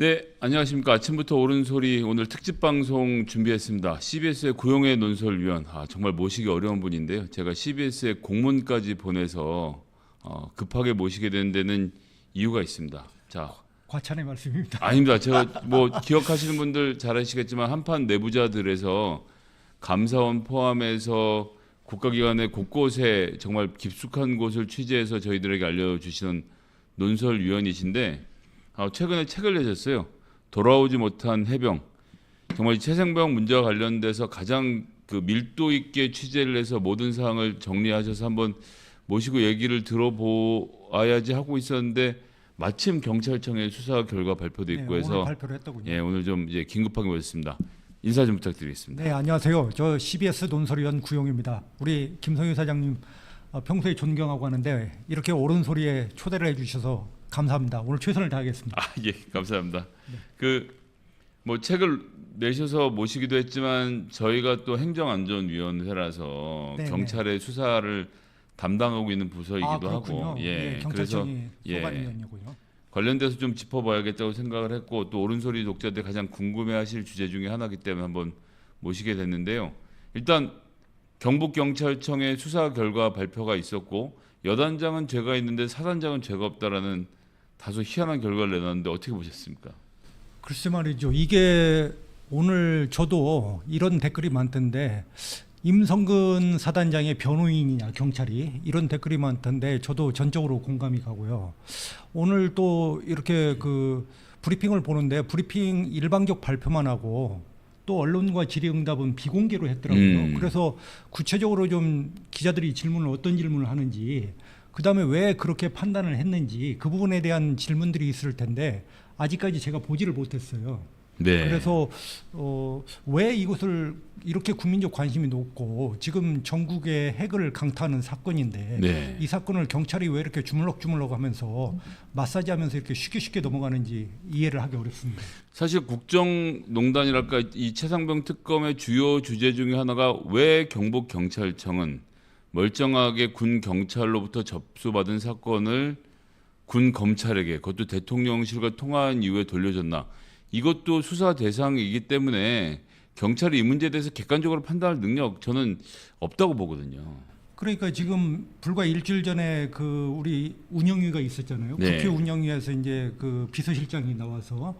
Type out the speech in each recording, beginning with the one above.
네, 안녕하십니까. 아침부터 옳은 소리 오늘 특집 방송 준비했습니다. CBS의 고용의 논설위원, 아, 정말 모시기 어려운 분인데요. 제가 CBS에 공문까지 보내서 어, 급하게 모시게 된 데는 이유가 있습니다. 자, 과찬의 말씀입니다. 아닙니다. 제가 뭐 기억하시는 분들 잘 아시겠지만 한판 내부자들에서 감사원 포함해서 국가기관의 곳곳에 정말 깊숙한 곳을 취재해서 저희들에게 알려주시는 논설위원이신데 아, 최근에 책을 내셨어요. 돌아오지 못한 해병. 정말 이 최생병 문제와 관련돼서 가장 그 밀도 있게 취재를 해서 모든 사항을 정리하셔서 한번 모시고 얘기를 들어보아야지 하고 있었는데 마침 경찰청의 수사 결과 발표도 있고 네, 해서 오늘 발표를 했더군요. 예, 오늘 좀 이제 긴급하게 모셨습니다. 인사 좀 부탁드리겠습니다. 네, 안녕하세요. 저 CBS 논설위원 구용입니다. 우리 김성유 사장님 어, 평소에 존경하고 하는데 이렇게 옳은 소리에 초대를 해주셔서 감사합니다. 오늘 최선을 다하겠습니다. 아, 예, 감사합니다. 그뭐 책을 내셔서 모시기도 했지만 저희가 또 행정안전위원회라서 네네. 경찰의 수사를 담당하고 있는 부서이기도 아. 하고, 예, 그래서 경찰청이 예. 관련돼서 좀 짚어봐야겠다고 생각을 했고 또 옳은소리 독자들 가장 궁금해하실 주제 중에 하나이기 때문에 한번 모시게 됐는데요. 일단 경북 경찰청의 수사 결과 발표가 있었고 여단장은 죄가 있는데 사단장은 죄가 없다라는 다소 희한한 결과를 내놨는데 어떻게 보셨습니까? 글쎄 말이죠. 이게 오늘 저도 이런 댓글이 많던데 임성근 사단장의 변호인이냐 경찰이 이런 댓글이 많던데 저도 전적으로 공감이 가고요. 오늘 또 이렇게 그 브리핑을 보는데 브리핑 일방적 발표만 하고 또 언론과 질의응답은 비공개로 했더라고요. 음. 그래서 구체적으로 좀 기자들이 질문을 어떤 질문을 하는지 그 다음에 왜 그렇게 판단을 했는지 그 부분에 대한 질문들이 있을 텐데 아직까지 제가 보지를 못했어요. 네. 그래서 어, 왜 이것을 이렇게 국민적 관심이 높고 지금 전국의 핵을 강타하는 사건인데 네. 이 사건을 경찰이 왜 이렇게 주물럭주물럭 하면서 마사지하면서 이렇게 쉽게 쉽게 넘어가는지 이해를 하기 어렵습니다. 사실 국정농단이랄까 이 최상병 특검의 주요 주제 중에 하나가 왜 경북 경찰청은 멀쩡하게 군 경찰로부터 접수받은 사건을 군 검찰에게 그것도 대통령실과 통화한 이후에 돌려줬나 이것도 수사 대상이기 때문에 경찰이 이 문제에 대해서 객관적으로 판단할 능력 저는 없다고 보거든요. 그러니까 지금 불과 일주일 전에 그 우리 운영위가 있었잖아요. 네. 국회 운영위에서 이제 그 비서실장이 나와서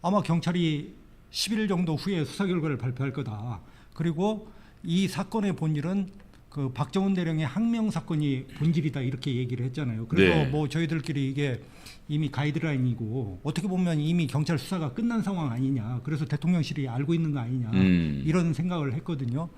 아마 경찰이 10일 정도 후에 수사 결과를 발표할 거다. 그리고 이 사건의 본질은 그 박정훈 대령의 항명 사건이 본질이다 이렇게 얘기를 했잖아요. 그래서 네. 뭐 저희들끼리 이게 이미 가이드라인이고 어떻게 보면 이미 경찰 수사가 끝난 상황 아니냐. 그래서 대통령실이 알고 있는 거 아니냐. 음. 이런 생각을 했거든요.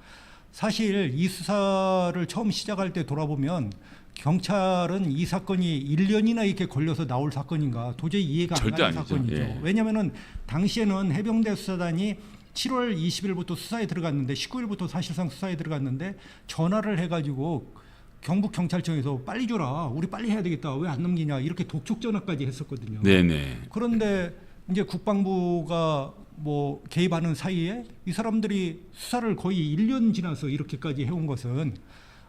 사실 이 수사를 처음 시작할 때 돌아보면 경찰은 이 사건이 1년이나 이렇게 걸려서 나올 사건인가 도저히 이해가 안 가는 아니죠. 사건이죠. 예. 왜냐하면은 당시에는 해병대 수사단이 7월 20일부터 수사에 들어갔는데 19일부터 사실상 수사에 들어갔는데 전화를 해가지고 경북 경찰청에서 빨리 줘라, 우리 빨리 해야 되겠다, 왜 안 넘기냐 이렇게 독촉 전화까지 했었거든요. 네네. 그런데 이제 국방부가 뭐 개입하는 사이에 이 사람들이 수사를 거의 1년 지나서 이렇게까지 해온 것은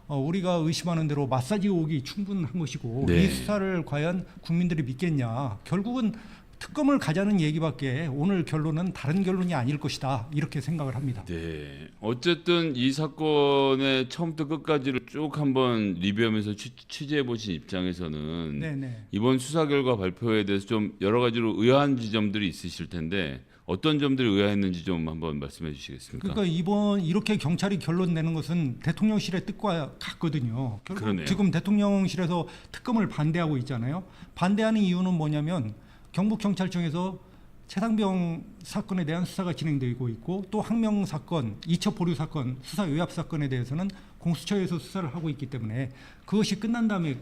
어, 우리가 의심하는 대로 마사지 오기 충분한 것이고 네. 이 수사를 과연 국민들이 믿겠냐 결국은 특검을 가자는 얘기밖에 오늘 결론은 다른 결론이 아닐 것이다 이렇게 생각을 합니다. 네. 어쨌든 이 사건의 처음부터 끝까지를 쭉 한번 리뷰하면서 취, 취재해 보신 입장에서는 네네. 이번 수사 결과 발표에 대해서 좀 여러 가지로 의아한 지점들이 있으실 텐데 어떤 점들이 의아했는지 좀 한번 말씀해 주시겠습니까? 그러니까 이번 이렇게 경찰이 결론 내는 것은 대통령실의 뜻과 같거든요. 그러네요. 지금 대통령실에서 특검을 반대하고 있잖아요. 반대하는 이유는 뭐냐면 경북 경찰청에서 최상병 사건에 대한 수사가 진행되고 있고 또 항명 사건, 이첩 보류 사건, 수사 외압 사건에 대해서는 공수처에서 수사를 하고 있기 때문에 그것이 끝난 다음에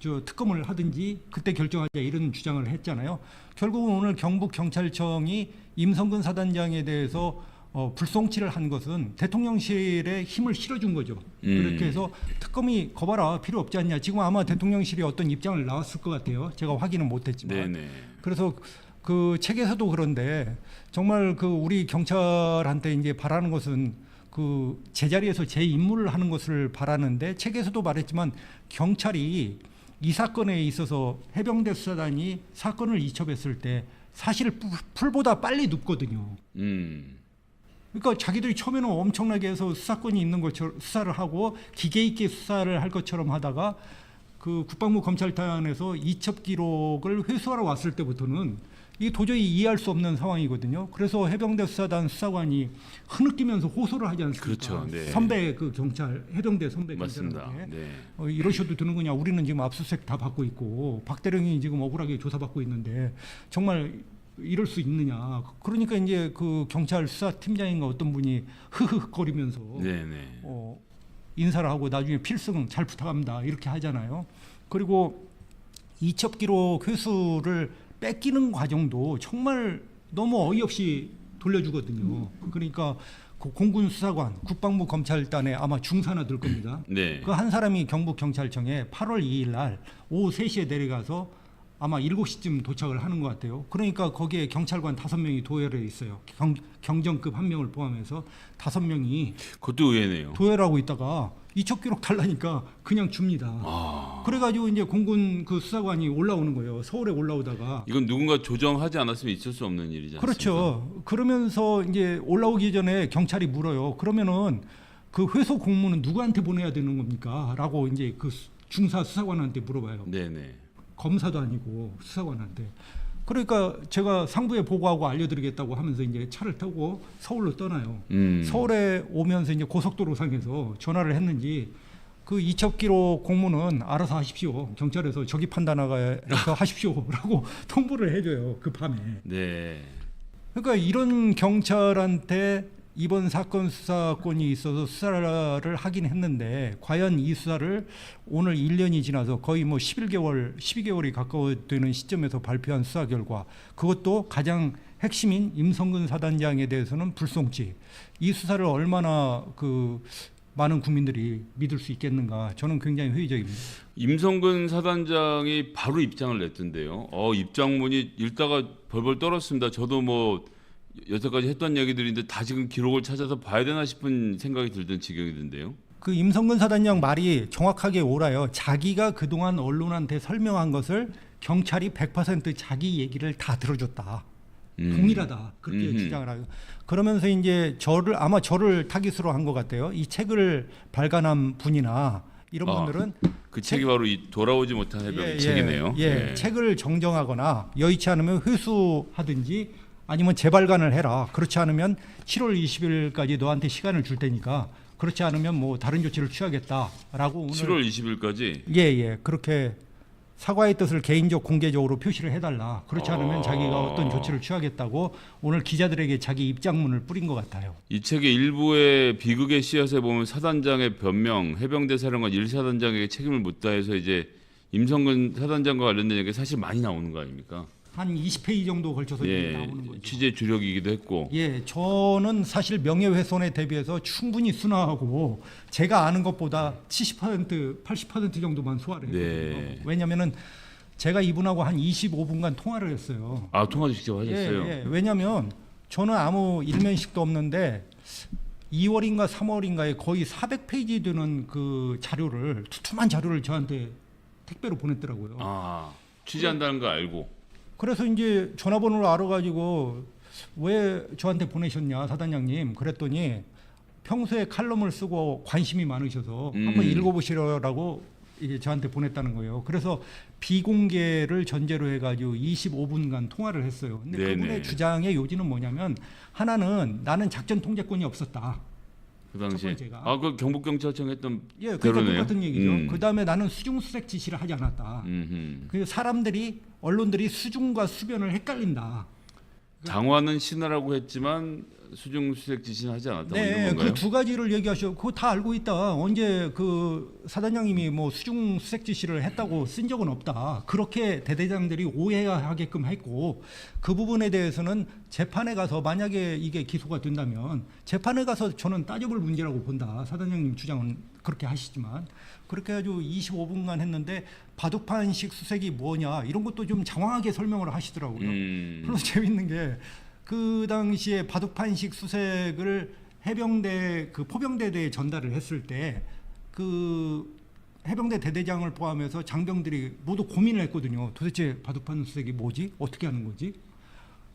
저 특검을 하든지 그때 결정하자 이런 주장을 했잖아요. 결국은 오늘 경북 경찰청이 임성근 사단장에 대해서 어, 불송치를 한 것은 대통령실에 힘을 실어준 거죠. 음. 그렇게 해서 특검이 거봐라 필요 없지 않냐. 지금 아마 대통령실이 어떤 입장을 나왔을 것 같아요. 제가 확인은 못했지만. 네네. 그래서 그 책에서도 그런데 정말 그 우리 경찰한테 이제 바라는 것은 그 제자리에서 제 임무를 하는 것을 바라는데 책에서도 말했지만 경찰이 이 사건에 있어서 해병대 수사단이 사건을 이첩했을 때 사실 풀- 풀보다 빨리 눕거든요. 음. 그러니까 자기들이 처음에는 엄청나게 해서 수사권이 있는 것처럼 수사를 하고 기계 있게 수사를 할 것처럼 하다가 그 국방부 검찰단에서 이첩 기록을 회수하러 왔을 때부터는 이게 도저히 이해할 수 없는 상황이거든요. 그래서 해병대 수사단 수사관이 흐느끼면서 호소를 하지 않습니까? 그렇죠. 네. 선배 그 경찰 해병대 선배 맞습니다. 경찰한테 네. 어, 이러셔도 되는구냐. 우리는 지금 압수수색 다 받고 있고 박대령이 지금 억울하게 조사받고 있는데 정말 이럴 수 있느냐. 그러니까 이제 그 경찰 수사팀장인가 어떤 분이 흐흐거리면서 네, 네. 어, 인사를 하고 나중에 필승 잘 부탁합니다. 이렇게 하잖아요. 그리고 이첩 기록 회수를 뺏기는 과정도 정말 너무 어이없이 돌려주거든요. 그러니까 그 공군 수사관, 국방부 검찰단에 아마 중사나 들 겁니다. 네. 그 한 사람이 경북 경찰청에 8월 2일 날 오후 3시에 내려가서 아마 7시쯤 도착을 하는 것 같아요. 그러니까 거기에 경찰관 5명이 도열해 있어요. 경, 경정급 한 명을 포함해서 5명이 그것도 의외네요. 도열하고 있다가 이첩 기록 달라니까 그냥 줍니다. 아. 그래가지고 이제 공군 그 수사관이 올라오는 거예요. 서울에 올라오다가 이건 누군가 조정하지 않았으면 있을 수 없는 않습니까? 그렇죠. 그러면서 이제 올라오기 전에 경찰이 물어요. 그러면은 그 회소 공문은 누구한테 보내야 되는 겁니까? 라고 이제 그 수- 중사 수사관한테 물어봐요. 네, 네. 검사도 아니고 수사관한테. 그러니까 제가 상부에 보고하고 알려드리겠다고 하면서 이제 차를 타고 서울로 떠나요. 음. 서울에 오면서 이제 고속도로상에서 전화를 했는지 그 이첩 기록 공문은 알아서 하십시오. 경찰에서 저기 판단하가서 하십시오라고 통보를 해줘요. 그 밤에. 네. 그러니까 이런 경찰한테 이번 사건 수사권이 있어서 수사를 하긴 했는데 과연 이 수사를 오늘 1년이 지나서 거의 뭐 11개월, 12개월이 가까워되는 시점에서 발표한 수사 결과 그것도 가장 핵심인 임성근 사단장에 대해서는 불송치. 이 수사를 얼마나 그 많은 국민들이 믿을 수 있겠는가 저는 굉장히 회의적입니다. 임성근 사단장이 바로 입장을 냈던데요. 어, 입장문이 읽다가 벌벌 떨었습니다. 저도 뭐 여태까지 했던 얘기들인데 다 지금 기록을 찾아서 봐야 되나 싶은 생각이 들던 지경이던데요. 그 임성근 사단장 말이 정확하게 옳아요. 자기가 그동안 언론한테 설명한 것을 경찰이 100% 자기 얘기를 다 들어줬다. 음. 동일하다. 그렇게 음흠. 주장을 하고. 그러면서 이제 저를 아마 저를 타깃으로 한 것 같아요. 이 책을 발간한 분이나 이런 아, 분들은 그 책이 바로 이 돌아오지 못한 해병 예, 책이네요. 예, 책을 정정하거나 여의치 않으면 회수하든지 아니면 재발간을 해라. 그렇지 않으면 7월 20일까지 너한테 시간을 줄 테니까 그렇지 않으면 뭐 다른 조치를 취하겠다라고 오늘 7월 20일까지 예, 예. 그렇게 사과의 뜻을 개인적 공개적으로 표시를 해달라. 그렇지 않으면 어. 자기가 어떤 조치를 취하겠다고 오늘 기자들에게 자기 입장문을 뿌린 것 같아요. 이 책의 일부의 비극의 씨앗에 보면 사단장의 변명, 해병대 사령관 1사단장에게 책임을 묻다 해서 이제 임성근 사단장과 관련된 얘기가 사실 많이 나오는 거 아닙니까? 한 20페이지 정도 걸쳐서 예, 나오는 거죠. 취재 주력이기도 했고. 예, 저는 사실 명예훼손에 대비해서 충분히 순화하고 제가 아는 것보다 70% 80% 정도만 소화를 했거든요. 네. 왜냐면은 제가 이분하고 한 25분간 통화를 했어요. 아 통화도 직접 하셨어요. 예, 예. 왜냐면 저는 아무 일면식도 없는데 2월인가 3월인가에 거의 400페이지 되는 그 자료를 투툼한 자료를 저한테 택배로 보냈더라고요. 아 취재한다는 거 알고. 그래서 이제 전화번호를 알아가지고 왜 저한테 보내셨냐 사단장님 그랬더니 평소에 칼럼을 쓰고 관심이 많으셔서 음. 한번 읽어보시라고 이게 저한테 보냈다는 거예요. 그래서 비공개를 전제로 해가지고 25분간 통화를 했어요. 근데 네네. 그분의 주장의 요지는 뭐냐면 하나는 나는 작전 통제권이 없었다. 그 당시에 첫 번째가. 아그 경북 경찰청 했던 예, 그러니까. 똑같은 얘기죠. 음. 그 다음에 나는 수중 수색 지시를 하지 않았다. 음흠. 그 사람들이 언론들이 수중과 수변을 헷갈린다. 장화는 신하라고 했지만 수중 수색 지시는 하지 않았다고 네, 이런 건가요? 그 두 가지를 얘기하셔. 그거 다 알고 있다. 언제 그 사단장님이 뭐 수중 수색 지시를 했다고 쓴 적은 없다. 그렇게 대대장들이 오해하게끔 했고 그 부분에 대해서는 재판에 가서 만약에 이게 기소가 된다면 재판에 가서 저는 따져볼 문제라고 본다. 사단장님 주장은 그렇게 하시지만 그렇게 해가지고 25분간 했는데 바둑판식 수색이 뭐냐 이런 것도 좀 장황하게 설명을 하시더라고요. 음. 그래서 재밌는 게 그 당시에 바둑판식 수색을 해병대 그 포병대대에 전달을 했을 때 그 해병대 대대장을 포함해서 장병들이 모두 고민을 했거든요. 도대체 바둑판 수색이 뭐지? 어떻게 하는 거지?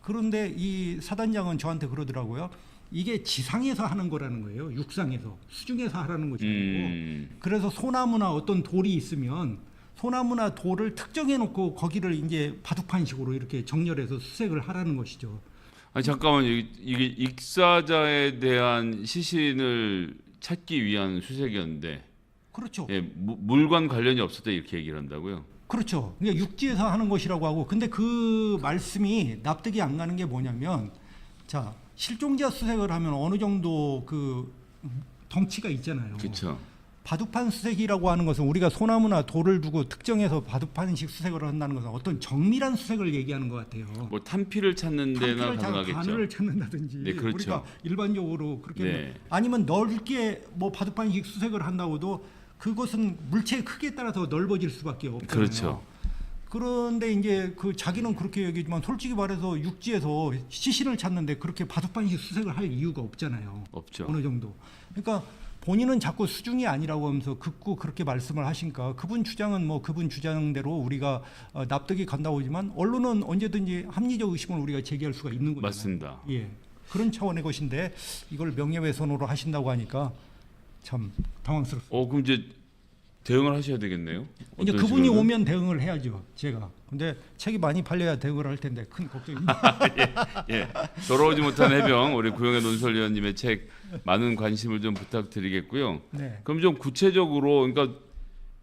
그런데 이 사단장은 저한테 그러더라고요. 이게 지상에서 하는 거라는 거예요. 육상에서 수중에서 하라는 것이 아니고. 음. 그래서 소나무나 어떤 돌이 있으면 소나무나 돌을 특정해 놓고 거기를 이제 바둑판식으로 이렇게 정렬해서 수색을 하라는 것이죠. 아니 잠깐만요. 이게, 익사자에 대한 시신을 찾기 위한 수색이었는데 그렇죠. 예, 무- 물관 관련이 없었다 이렇게 얘기를 한다고요? 그렇죠. 그러니까 육지에서 하는 것이라고 하고 근데 그 말씀이 납득이 안 가는 게 뭐냐면 자 실종자 수색을 하면 어느 정도 그 덩치가 있잖아요. 그렇죠. 바둑판 수색이라고 하는 것은 우리가 소나무나 돌을 두고 특정해서 바둑판식 수색을 한다는 것은 어떤 정밀한 수색을 얘기하는 것 같아요. 뭐 탄피를 찾는 데나 가능하겠죠. 바늘을 찾는다든지 네, 그렇죠. 우리가 일반적으로 그렇게 네. 아니면 넓게 뭐 바둑판식 수색을 한다고도 그것은 물체의 크기에 따라서 넓어질 수밖에 없잖아요. 그렇죠. 그런데 이제 그 자기는 그렇게 얘기지만 솔직히 말해서 육지에서 시신을 찾는데 그렇게 바둑판식 수색을 할 이유가 없잖아요. 없죠. 어느 정도. 그러니까 본인은 자꾸 수중이 아니라고 하면서 극구 그렇게 말씀을 하시니까 그분 주장은 뭐 그분 주장대로 우리가 어, 납득이 간다고 하지만 언론은 언제든지 합리적 의심을 우리가 제기할 수가 있는 거잖아요. 맞습니다. 예. 그런 차원의 것인데 이걸 명예훼손으로 하신다고 하니까 참 당황스럽습니다. 어 그럼 이제 대응을 하셔야 되겠네요. 이제 그분이 식으로든? 오면 대응을 해야죠. 제가. 근데 책이 많이 팔려야 대응을 할 텐데 큰 걱정입니다. 예, 돌아오지 못한 해병 우리 구영애 논설위원님의 책 많은 관심을 좀 부탁드리겠고요. 네. 그럼 좀 구체적으로 그러니까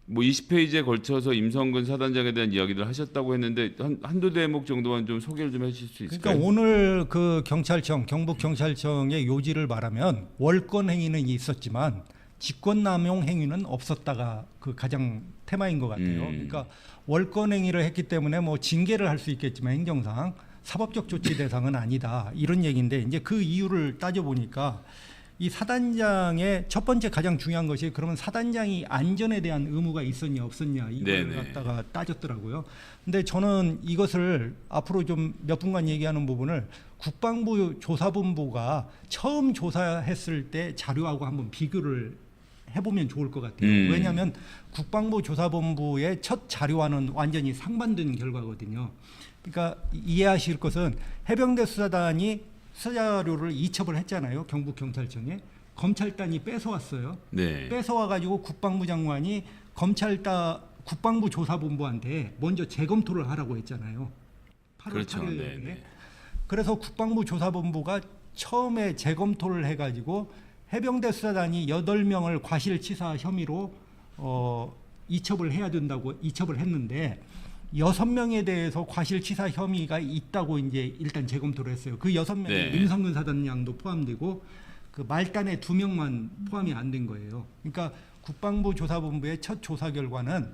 뭐 20페이지에 걸쳐서 임성근 사단장에 대한 이야기를 하셨다고 했는데 한, 한두 대목 정도만 좀 소개를 좀 해주실 수 있을까요? 그러니까 오늘 그 경찰청 경북 경찰청의 요지를 말하면 월권 행위는 있었지만 직권남용 행위는 없었다가 그 가장 테마인 것 같아요. 음. 그러니까 월권 행위를 했기 때문에 뭐 징계를 할 수 있겠지만 행정상 사법적 조치 대상은 아니다 이런 얘기인데 이제 그 이유를 따져 보니까 이 사단장의 첫 번째 가장 중요한 것이 그러면 사단장이 안전에 대한 의무가 있었냐 없었냐 이걸 네네. 갖다가 따졌더라고요. 근데 저는 이것을 앞으로 좀 몇 분간 얘기하는 부분을 국방부 조사본부가 처음 조사했을 때 자료하고 한번 비교를 해보면 좋을 것 같아요. 음. 왜냐하면 국방부 조사본부의 첫 자료와는 완전히 상반된 결과거든요. 그러니까 이해하실 것은 해병대 수사단이 수사자료를 이첩을 했잖아요. 경북 경찰청에 검찰단이 뺏어왔어요. 네. 뺏어와 가지고 국방부 장관이 검찰다 국방부 조사본부한테 먼저 재검토를 하라고 했잖아요. 8월 그렇죠. 8일 네, 에 네. 그래서 국방부 조사본부가 처음에 재검토를 해가지고 해병대 수사단이 8명을 과실치사 혐의로 어, 이첩을 해야 된다고 이첩을 했는데 여섯 명에 대해서 과실치사 혐의가 있다고 이제 일단 재검토를 했어요. 그 여섯 명에 네. 임성근 사단장도 포함되고 그 말단에 두 명만 포함이 안 된 거예요. 그러니까 국방부 조사본부의 첫 조사 결과는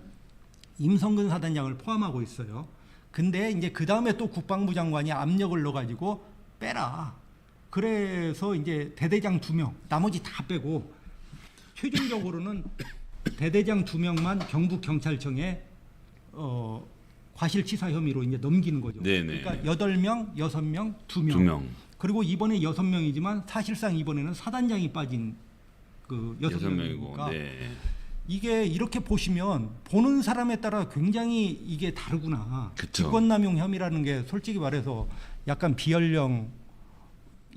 임성근 사단장을 포함하고 있어요. 근데 이제 그 다음에 또 국방부 장관이 압력을 넣어가지고 빼라. 그래서 이제 대대장 두 명, 나머지 다 빼고 최종적으로는 대대장 두 명만 경북 경찰청에 어, 과실치사 혐의로 이제 넘기는 거죠. 네네. 그러니까 여덟 명, 여섯 명, 두 명. 그리고 이번에 여섯 명이지만 사실상 이번에는 사단장이 빠진 그 여섯 명이니까. 네. 이게 이렇게 보시면 보는 사람에 따라 굉장히 이게 다르구나. 직권남용 혐의라는 게 솔직히 말해서 약간 비연령,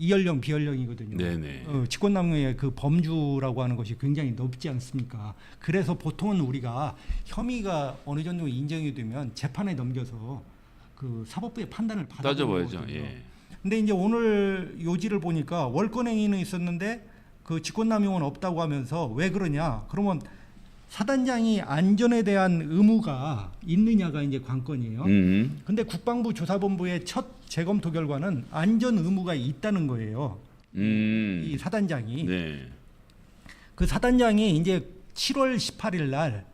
이연령 비연령이거든요. 네네. 어, 직권남용의 그 범주라고 하는 것이 굉장히 높지 않습니까? 그래서 보통은 우리가 혐의가 어느 정도 인정이 되면 재판에 넘겨서 그 사법부의 판단을 따져봐야죠. 받아보거든요. 예. 근데 이제 오늘 요지를 보니까 월권 행위는 있었는데 그 직권남용은 없다고 하면서 왜 그러냐? 그러면 사단장이 안전에 대한 의무가 있느냐가 이제 관건이에요. 음. 근데 국방부 조사본부의 첫 재검토 결과는 안전 의무가 있다는 거예요. 음. 이 사단장이 네. 그 사단장이 이제 7월 18일 날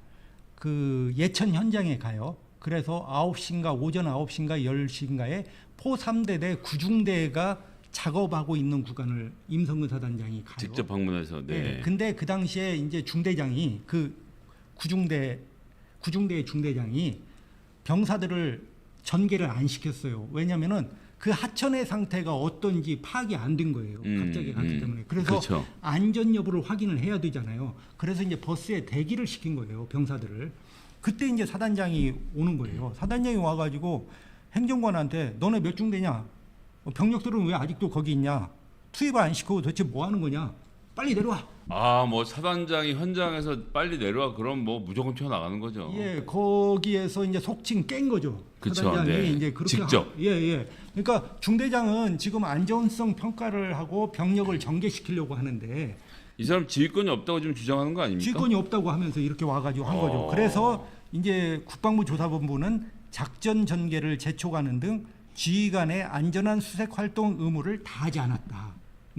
그 예천 현장에 가요. 그래서 9시인가 오전 9시인가 10시인가에 포 3대대 구중대가 작업하고 있는 구간을 임성근 사단장이 가요. 직접 방문해서 네. 네. 근데 그 당시에 이제 중대장이 그 구중대 구중대의 중대장이 병사들을 전개를 안 시켰어요. 왜냐면은 그 하천의 상태가 어떤지 파악이 안 된 거예요. 음, 갑자기 갔기 음. 때문에. 그래서 그렇죠. 안전 여부를 확인을 해야 되잖아요. 그래서 이제 버스에 대기를 시킨 거예요. 병사들을. 그때 이제 사단장이 오는 거예요. 사단장이 와가지고 행정관한테 너네 몇 중대냐? 어, 병력들은 왜 아직도 거기 있냐? 투입 안 시키고 도대체 뭐 하는 거냐? 빨리 내려와. 아, 뭐 사단장이 현장에서 빨리 내려와 그럼 뭐 무조건 튀어나가는 거죠. 예, 거기에서 이제 속칭 깬 거죠. 그쵸, 사단장이 네. 이제 그렇게 직접. 하- 예, 예. 그러니까 중대장은 지금 안전성 평가를 하고 병력을 전개시키려고 하는데 이 사람 지휘권이 없다고 지금 주장하는 거 아닙니까? 지휘권이 없다고 하면서 이렇게 와가지고 한 어. 거죠. 그래서 이제 국방부 조사본부는 작전 전개를 재촉하는 등 지휘관의 안전한 수색 활동 의무를 다하지 않았다.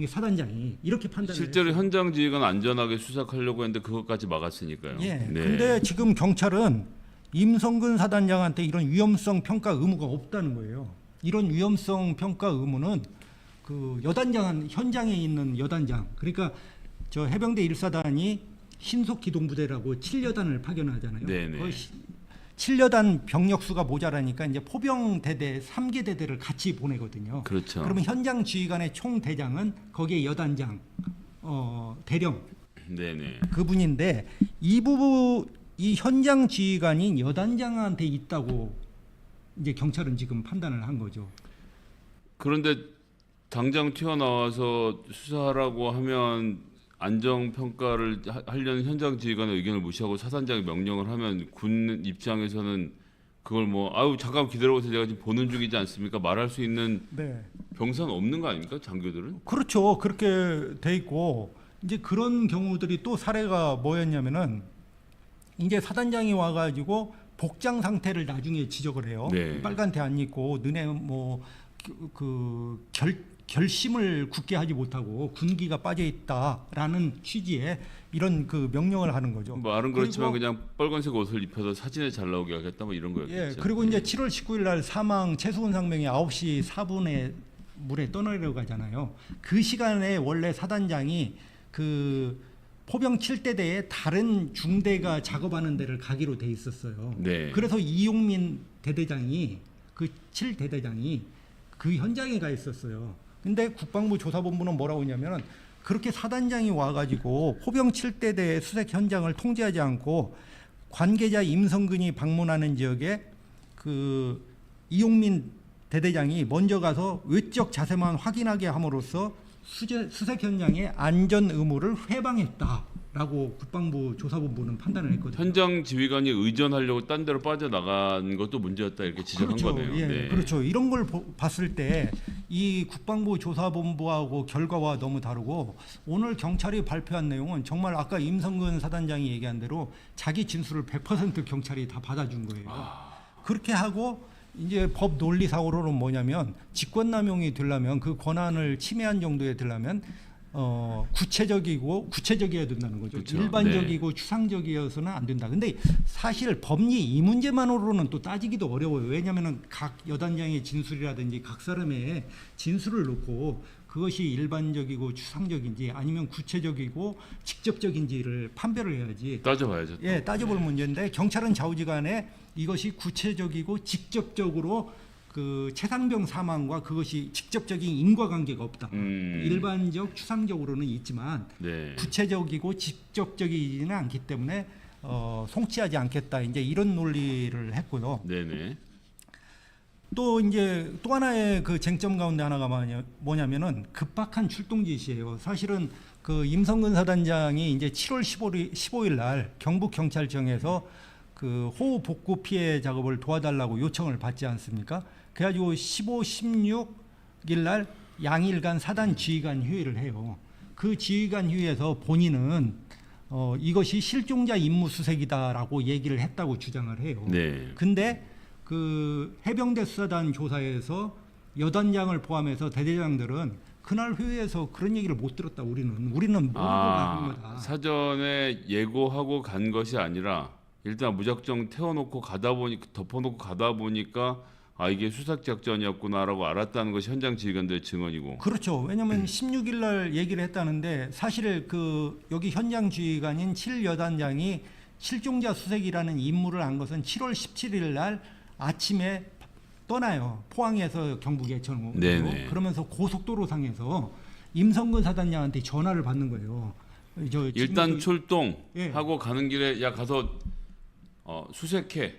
사단장이 이렇게 판단을 실제로 했어요. 현장 지휘관 안전하게 수색하려고 했는데 그것까지 막았으니까요. 예. 네. 근데 지금 경찰은 임성근 사단장한테 이런 위험성 평가 의무가 없다는 거예요. 이런 위험성 평가 의무는 그 여단장 현장에 있는 여단장 그러니까 저 해병대 1사단이 신속 기동 부대라고 7여단을 파견하잖아요. 네네. 7여단 병력 수가 모자라니까 이제 포병 대대 3개 대대를 같이 보내거든요. 그렇죠. 그러면 현장 지휘관의 총 대장은 거기에 여단장 어 대령 네네. 그분인데 이 부분 이 현장 지휘관이 여단장한테 있다고 이제 경찰은 지금 판단을 한 거죠. 그런데 당장 튀어나와서 수사하라고 하면 안정 평가를 하- 하려는 현장 지휘관의 의견을 무시하고 사단장이 명령을 하면 군 입장에서는 그걸 뭐 아유 잠깐 기다려보세요 제가 지금 보는 중이지 않습니까 말할 수 있는 네. 병사는 없는 거 아닙니까 장교들은 그렇죠. 그렇게 돼 있고 이제 그런 경우들이 또 사례가 뭐였냐면은 이제 사단장이 와가지고 복장 상태를 나중에 지적을 해요. 네. 빨간 테안 입고 너네 뭐그결 결심을 굳게 하지 못하고 군기가 빠져 있다라는 취지의 이런 그 명령을 하는 거죠. 말은 그렇지만 그리고- 그냥 빨간색 옷을 입혀서 사진에 잘 나오게 하겠다 뭐 이런 예, 거였겠죠 그리고 이제 7월 19일 날 사망 최수근 상병이 9시 4분에 물에 떠내려 가잖아요. 그 시간에 원래 사단장이 그 포병 7대대에 다른 중대가 작업하는 데를 가기로 돼 있었어요. 네. 그래서 이용민 대대장이 그 7대대장이 그 현장에 가 있었어요. 근데 국방부 조사본부는 뭐라고 했냐면은 그렇게 사단장이 와가지고 포병 7대대 수색 현장을 통제하지 않고 관계자 임성근이 방문하는 지역에 그 이용민 대대장이 먼저 가서 외적 자세만 확인하게 함으로써 수색 현장의 안전 의무를 회방했다 라고 국방부 조사본부는 판단을 했거든요. 현장 지휘관이 의전하려고 딴 데로 빠져나간 것도 문제였다 이렇게 지적한 그렇죠. 거네요 예, 네. 그렇죠. 이런 걸 보- 봤을 때 이 국방부 조사본부하고 결과와 너무 다르고 오늘 경찰이 발표한 내용은 정말 아까 임성근 사단장이 얘기한 대로 자기 진술을 100% 경찰이 다 받아준 거예요. 그렇게 하고 이제 법 논리상으로는 뭐냐면 직권남용이 되려면 그 권한을 침해한 정도에 되려면 어 구체적이고 구체적이어야 된다는 거죠. 그렇죠. 일반적이고 추상적이어서는 안 된다. 근데 사실 법리 이 문제만으로는 또 따지기도 어려워요. 왜냐하면 각 여단장의 진술이라든지 각 사람의 진술을 놓고 그것이 일반적이고 추상적인지 아니면 구체적이고 직접적인지를 판별을 해야지. 따져봐야죠 또. 예, 따져볼 문제인데 경찰은 좌우지간에 이것이 구체적이고 직접적으로 그 최상병 사망과 그것이 직접적인 인과관계가 없다. 음. 일반적 추상적으로는 있지만 네. 구체적이고 직접적이지는 않기 때문에 어, 송치하지 않겠다. 이제 이런 논리를 했고요. 네네. 또 이제 또 하나의 그 쟁점 가운데 하나가 뭐냐- 뭐냐면은 급박한 출동 지시예요. 사실은 그 임성근 사단장이 이제 7월 15일, 15일 날 경북 경찰청에서 그 호우 복구 피해 작업을 도와달라고 요청을 받지 않습니까? 그래가지고 15, 16일 날 양일간 사단 지휘관 회의를 해요. 그 지휘관 회의에서 본인은 어, 이것이 실종자 임무 수색이다라고 얘기를 했다고 주장을 해요. 네. 근데 그 해병대 수사단 조사에서 여단장을 포함해서 대대장들은 그날 회의에서 그런 얘기를 못 들었다 우리는 우리는 모르고 아, 거다. 사전에 예고하고 간 것이 아니라 일단 무작정 태워놓고 가다 보니 덮어놓고 가다 보니까 아 이게 수색 작전이었구나라고 알았다는 것이 현장 지휘관들의 증언이고. 그렇죠. 음. 왜냐하면 16일 날 얘기를 했다는데 사실 그 여기 현장 지휘관인 7 여단장이 실종자 수색이라는 임무를 한 것은 7월 17일 날 아침에 떠나요. 포항에서 경북 예천으로. 그러면서 고속도로 상에서 임성근 사단장한테 전화를 받는 거예요. 저 일단 출동 예. 하고 가는 길에 야 가서 어, 수색해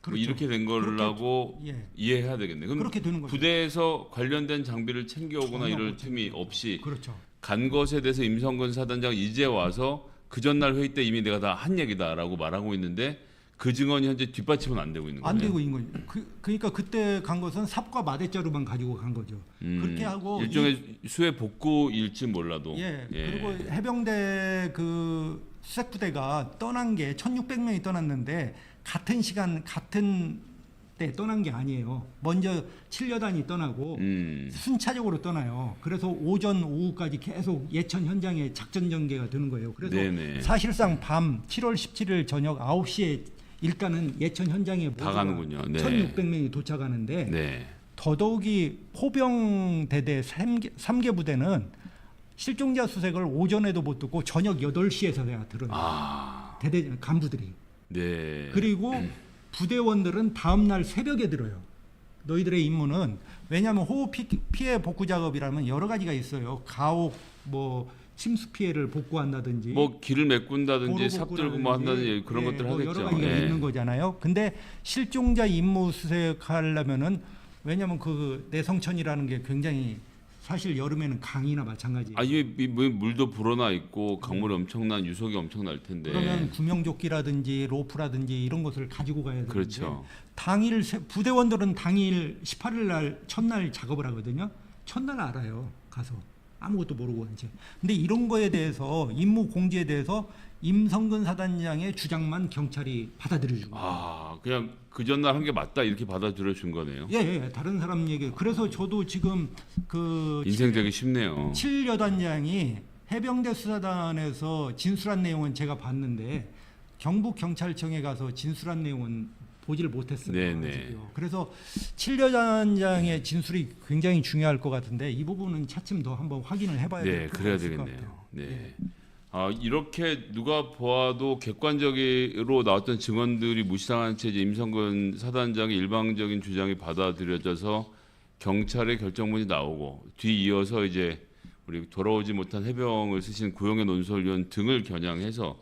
그렇죠. 이렇게 된 거라고 예. 이해해야 되겠네. 그럼 그렇게 되는 거죠. 부대에서 관련된 장비를 챙겨오거나 전혀 이럴 못 틈이 없이 그렇죠. 간 것에 대해서 임성근 사단장 이제 와서 그 전날 회의 때 이미 내가 다 한 얘기다라고 말하고 있는데 그 증언이 현재 뒷받침은 안 되고 있는 거예요. 안 되고 있는 거죠. 그, 그러니까 그때 간 것은 삽과 마대자루만 가지고 간 거죠. 음, 그렇게 하고 일종의 수해 복구일지 몰라도 예, 예. 그리고 해병대 그 수색 부대가 떠난 게 1,600명이 떠났는데 같은 시간 같은 때 떠난 게 아니에요. 먼저 7여단이 떠나고 음, 순차적으로 떠나요. 그래서 오전 오후까지 계속 예천 현장에 작전 전개가 되는 거예요. 그래서 네네. 사실상 밤 7월 17일 저녁 9시에 일단은 예천 현장에 다 가는군요. 네. 1,600명이 도착하는데 네. 더더욱이 포병 대대 3개, 3개 부대는 실종자 수색을 오전에도 못 듣고 저녁 8시에서 내가 들어요. 아, 대대 간부들이. 네. 그리고 부대원들은 다음 날 새벽에 들어요. 너희들의 임무는 왜냐하면 호흡 피, 피해 복구 작업이라면 여러 가지가 있어요. 가옥 뭐 침수 피해를 복구한다든지 뭐 길을 메꾼다든지 삽 들고 뭐 한다든지 그런 예, 것들 뭐 하겠죠. 여러 가지가 예. 있는 거잖아요. 근데 실종자 임무 수색하려면은 왜냐하면 그 내성천이라는 게 굉장히 사실 여름에는 강이나 마찬가지예요. 아 이게 미- 뭐 물도 불어나 있고 강물이 엄청난 유속이 엄청 날 텐데. 그러면 구명조끼라든지 로프라든지 이런 것을 가지고 가야 되는데 그렇죠. 당일 세- 부대원들은 당일 18일 날 첫날 작업을 하거든요. 첫날 알아요. 가서 아무것도 모르고 이제. 근데 이런 거에 대해서 임무 공지에 대해서 임성근 사단장의 주장만 경찰이 받아들여주고. 아 그냥 그 전날 한 게 맞다 이렇게 받아들여 준 거네요. 예, 예, 다른 사람 얘기. 그래서 저도 지금 그 인생 되기 쉽네요. 7여단장이 해병대 수사단에서 진술한 내용은 제가 봤는데 경북 경찰청에 가서 진술한 내용은 보지를 못했어요. 네네. 아직요. 그래서 7여단장의 진술이 굉장히 중요할 것 같은데 이 부분은 차츰 더 한번 확인을 해봐야 될 네, 그래야 되겠네요. 네. 아 이렇게 누가 보아도 객관적으로 나왔던 증언들이 무시당한 채 이제 임성근 사단장의 일방적인 주장이 받아들여져서 경찰의 결정문이 나오고 뒤이어서 이제 우리 돌아오지 못한 해병을 쓰신 구용의 논설위원 등을 겨냥해서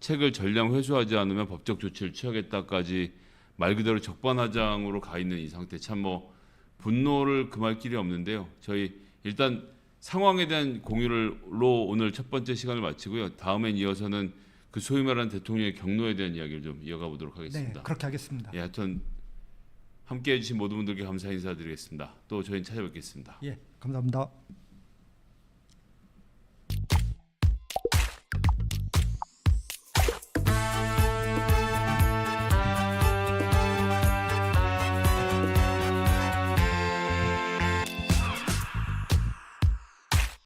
책을 전량 회수하지 않으면 법적 조치를 취하겠다까지 말 그대로 적반하장으로 가 있는 이 상태 참 뭐 분노를 금할 길이 없는데요. 저희 일단 상황에 대한 공유를로 오늘 첫 번째 시간을 마치고요. 다음엔 이어서는 그 소위 말하는 대통령의 경로에 대한 이야기를 좀 이어가 보도록 네, 하겠습니다. 그렇게 하겠습니다. 예, 하여튼 함께 해주신 모든 분들께 감사 인사드리겠습니다. 또 저희는 찾아뵙겠습니다. 예, 감사합니다.